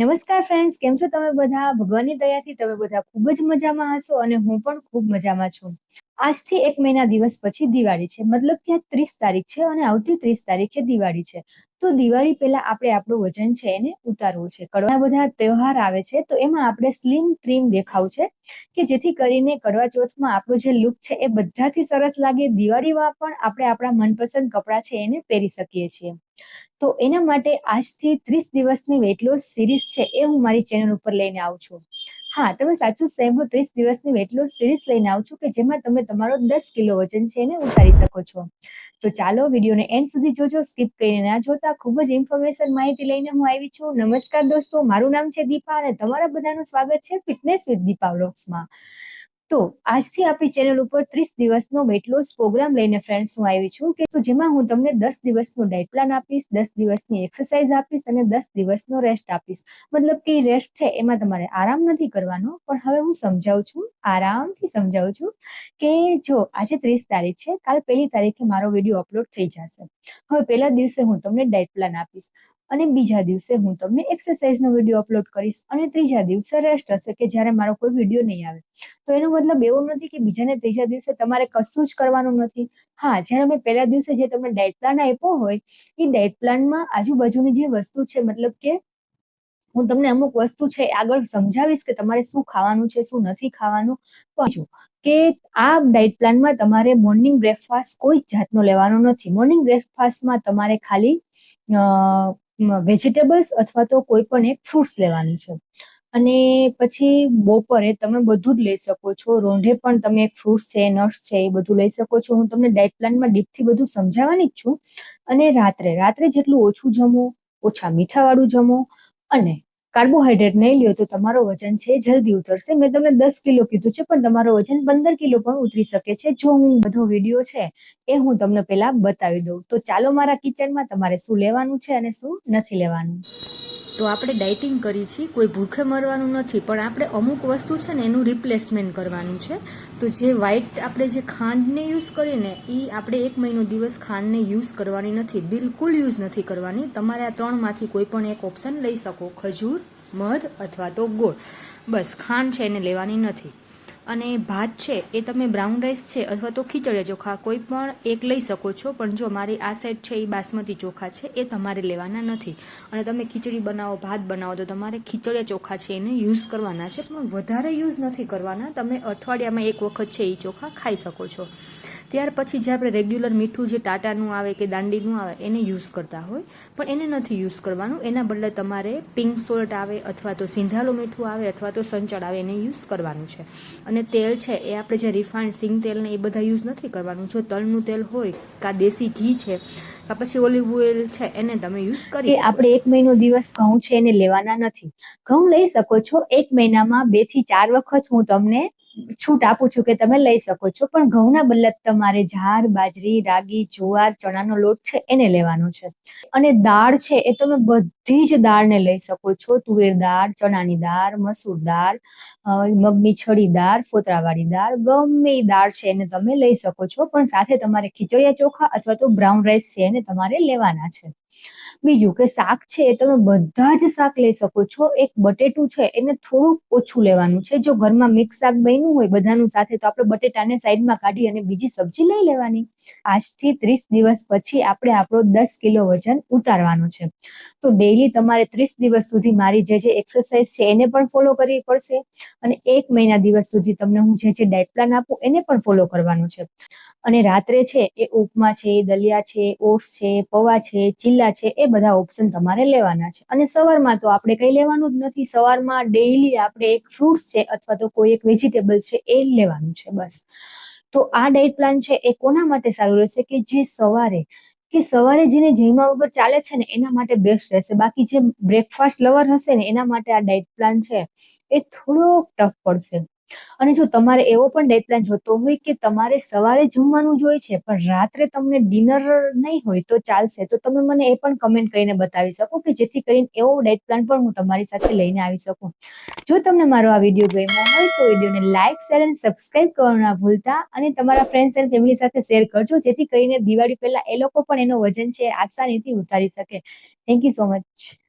નમસ્કાર ફ્રેન્ડ્સ કેમ છો તમે બધા? ભગવાનની દયાથી તમે બધા ખૂબ જ મજામાં હશો અને હું પણ ખૂબ મજામાં છું. આજથી એક મહિના દિવસ પછી દિવાળી છે. મતલબ કે આ ત્રીસ તારીખ છે અને આવતી ત્રીસ તારીખે દિવાળી છે. તો દિવાળી પહેલા આપણે આપણું વજન છે એને ઉતારવું છે. કડવા બધા તહેવાર આવે છે તો એમાં આપણે સ્લિમ ટ્રીમ દેખાવ છે કે જેથી કરીને કડવા ચોથમાં આપણો જે લુક છે એ બધાથી સરસ લાગે. દિવાળીમાં પણ આપણે આપણા મનપસંદ કપડાં છે એને પહેરી શકીએ છીએ. તો એના માટે આજથી ત્રીસ દિવસની વેટ લોસ સિરીઝ છે એ હું મારી ચેનલ ઉપર લઈને આવું છું. હા, તમે સાચું હું ત્રીસ દિવસની વેટ લોસ સિરીઝ લઈને આવું છું કે જેમાં તમે તમારો દસ કિલો વજન છે એને ઉતારી શકો છો. તો ચાલો વિડીયોને એન્ડ સુધી જોજો સ્કીપ કરીને ના જોતા. ખૂબ જ ઇન્ફોર્મેશન માહિતી લઈને હું આવી છું. નમસ્કાર દોસ્તો, મારું નામ છે દીપા અને તમારા બધાનું સ્વાગત છે ફિટનેસ વિથ દીપા વ્લોગ્સમાં તો આજથી આપણી ચેનલ ઉપર ત્રીસ દિવસનો વેટ લોસ પ્રોગ્રામ લઈને ફ્રેન્ડ્સ હું આવી છું કે જેમાં હું તમને દસ દિવસનો ડાયટ પ્લાન આપીશ, દસ દિવસની એક્સરસાઇઝ આપીશ અને દસ દિવસનો રેસ્ટ આપીશ. મતલબ કે રેસ્ટ છે એમાં તમારે આરામ નથી કરવાનો, પણ હવે હું સમજાવું છું, આરામથી સમજાવું છું કે જો આજે ત્રીસ તારીખ છે, કાલ પહેલી તારીખે મારો વીડિયો અપલોડ થઈ જશે. હવે પહેલા દિવસે હું તમને ડાયટ પ્લાન આપીશ. અને બીજા દિવસે હું તમને એક્સરસાઇઝનો વીડિયો અપલોડ કરીશ અને ત્રીજા દિવસે રેસ્ટ હશે કે જ્યારે મારો કોઈ વીડિયો નહીં આવે. તો એનો મતલબ એવો નથી કે બીજાને ત્રીજા દિવસે તમારે કશું જ કરવાનું નથી. હા, જ્યારે મેં પહેલા દિવસે જે તમને ડાયટ પ્લાન આપ્યો હોય, એ ડાયટ પ્લાનમાં આજુબાજુની જે વસ્તુ છે, મતલબ કે હું તમને અમુક વસ્તુ છે આગળ સમજાવીશ કે તમારે શું ખાવાનું છે, શું નથી ખાવાનું. પણ કે આ ડાયટ પ્લાનમાં તમારે મોર્નિંગ બ્રેકફાસ્ટ કોઈ જાતનો લેવાનો નથી. મોર્નિંગ બ્રેકફાસ્ટમાં તમારે ખાલી વેજીટેબલ્સ અથવા તો કોઈ પણ એક ફ્રૂટ્સ લેવાનું છે. અને પછી બપોરે તમે બધું જ લઈ શકો છો. રોંઢે પણ તમે ફ્રૂટ્સ છે નટ્સ છે, એ બધું લઈ શકો છો. હું તમને ડાયટ પ્લાનમાં ડીપથી બધું સમજાવવાની જ છું. અને રાત્રે રાત્રે જેટલું ઓછું જમો, ઓછા મીઠાવાળું જમો અને કાર્બોહાઈડ્રેટ નહીં લ્યો તો તમારો વજન છે જલ્દી ઉતરશે. મેં તમને દસ કિલો કીધું છે, પણ તમારો વજન પંદર કિલો પણ ઉતરી શકે છે. જો હું બધો વીડિયો છે એ હું તમને પહેલા બતાવી દઉં. તો ચાલો મારા કિચનમાં તમારે શું લેવાનું છે અને શું નથી લેવાનું. તો આપણે ડાયટિંગ કરી છીએ, કોઈ ભૂખે મરવાનું નથી, પણ આપણે અમુક વસ્તુ છે ને એનું રિપ્લેસમેન્ટ કરવાનું છે. તો જે વ્હાઈટ આપણે જે ખાંડને યુઝ કરીને એ આપણે એક મહિનો દિવસ ખાંડને યુઝ કરવાની નથી, બિલકુલ યુઝ નથી કરવાની. તમારે આ ત્રણમાંથી કોઈ પણ એક ઓપ્શન લઈ શકો, ખજૂર, મધ અથવા તો ગોળ. બસ, ખાંડ છે એને લેવાની નથી. અને ભાત છે, એ તમે બ્રાઉન રાઈસ છે અથવા તો ખીચડી ચોખા કોઈ પણ એક લઈ શકો છો, પણ જો મારી આ સાઈડ છે એ બાસમતી ચોખા છે, એ તમારે લેવાના નથી. અને તમે ખીચડી બનાવો, ભાત બનાવો, તો તમારે ખીચડિયા ચોખા છે એને યુઝ કરવાના છે, પણ વધારે યુઝ નથી કરવાના. તમે અઠવાડિયામાં એક વખત છે એ ચોખા ખાઈ શકો છો. ત્યાર પછી જે આપણે રેગ્યુલર મીઠું જે ટાટાનું આવે કે દાંડીનું આવે, એને યુઝ કરતા હોય. પણ એને નથી યુઝ કરવાનું. એના બદલે તમારે પિંક સોલ્ટ આવે અથવા તો સિંધાલું મીઠું આવે અથવા તો સંચળ આવે, એને યુઝ કરવાનું છે. અને તેલ છે, એ આપણે જે રિફાઇન્ડ સિંગ તેલ ને એ બધા યુઝ નથી કરવાનું. જો તલનું તેલ હોય કાં દેશી ઘી છે કાં પછી ઓલિવ ઓઇલ છે એને તમે યુઝ કરી આપણે એક મહિનો દિવસ ઘઉં છે એને લેવાના નથી. ઘઉં લઈ શકો છો એક મહિનામાં બેથી ચાર વખત હું તમને છૂટ આપું છું કે તમે લઈ શકો છો. પણ ઘઉંના બદલે તમારે ઝાર બાજરી રાગી જુવાર ચણાનો લોટ છે એને લેવાનો છે. અને દાળ છે એ તમે બધી જ દાળને લઈ શકો છો. તુવેર દાળ, ચણાની દાળ, મસૂર દાળ મગની છડી દાળ, ફોતરાવાળી દાળ, ગમે એ દાળ છે એને તમે લઈ શકો છો. પણ સાથે તમારે ખીચડિયા ચોખા અથવા તો બ્રાઉન રાઈસ છે એને તમારે લેવાના છે. બીજું કે શાક છે એ તમે બધા જ શાક લઈ શકો છો. એક બટેટું છે એને થોડુંક ઓછું લેવાનું છે. જો ઘરમાં મિક્સ શાક બન્યું હોય બધાનું સાથે તો આપણે બટેટાને સાઈડમાં કાઢી અને બીજી સબ્જી લઈ લેવાની. આજથી ત્રીસ દિવસ પછી આપણે આપણો દસ કિલો વજન ઉતારવાનું છે. તો ડેઈલી તમારે ત્રીસ દિવસ સુધી મારી જે જે એક્સરસાઇઝ છે એને પણ ફોલો કરવી પડશે અને એક મહિના દિવસ સુધી તમને હું જે જે ડાયટ પ્લાન આપું એને પણ ફોલો કરવાનું છે. અને રાત્રે છે એ ઉપમા છે, દલિયા છે, ઓટ્સ છે, પૌવા છે, ચીલા છે એ બધા ઓપ્શન તમારે લેવાના છે. અને સવારમાં તો આપણે કંઈ લેવાનું જ નથી. સવારમાં ડેઈલી આપણે એક ફ્રૂટ્સ છે અથવા તો કોઈ એક વેજીટેબલ છે એ લેવાનું છે બસ. તો આ ડાયટ પ્લાન છે એ કોના માટે સારું રહેશે કે જે સવારે? કે સવારે જેને જમ્યા વગર ચાલે છે ને એના માટે બેસ્ટ રહેશે. બાકી જે બ્રેકફાસ્ટ લવર હશે ને એના માટે આ ડાયટ પ્લાન છે એ થોડોક ટફ પડશે. અને જો તમારે એવો પણ ડાયટ પ્લાન જોતો હોય કે તમારે સવારે જમવાનું જોઈએ છે, પણ રાત્રે તમને ડિનર નહીં હોય તો ચાલશે, તો તમે મને એ પણ કમેન્ટ કરીને બતાવી શકો કે જેથી કરીને એવો ડાયટ પ્લાન પણ હું તમારી સાથે લઈને આવી શકું. જો તમને મારો આ વીડિયો ગમ્યો હોય તો વિડીયોને લાઇક શેર અને સબસ્ક્રાઇબ કરવાનું ના ભૂલતા અને તમારા ફ્રેન્ડ્સ એન્ડ ફેમિલી સાથે શેર કરજો, જેથી કરીને દિવાળી પહેલા એ લોકો પણ એનો વજન છે આસાનીથી ઉતારી શકે. Thank you so much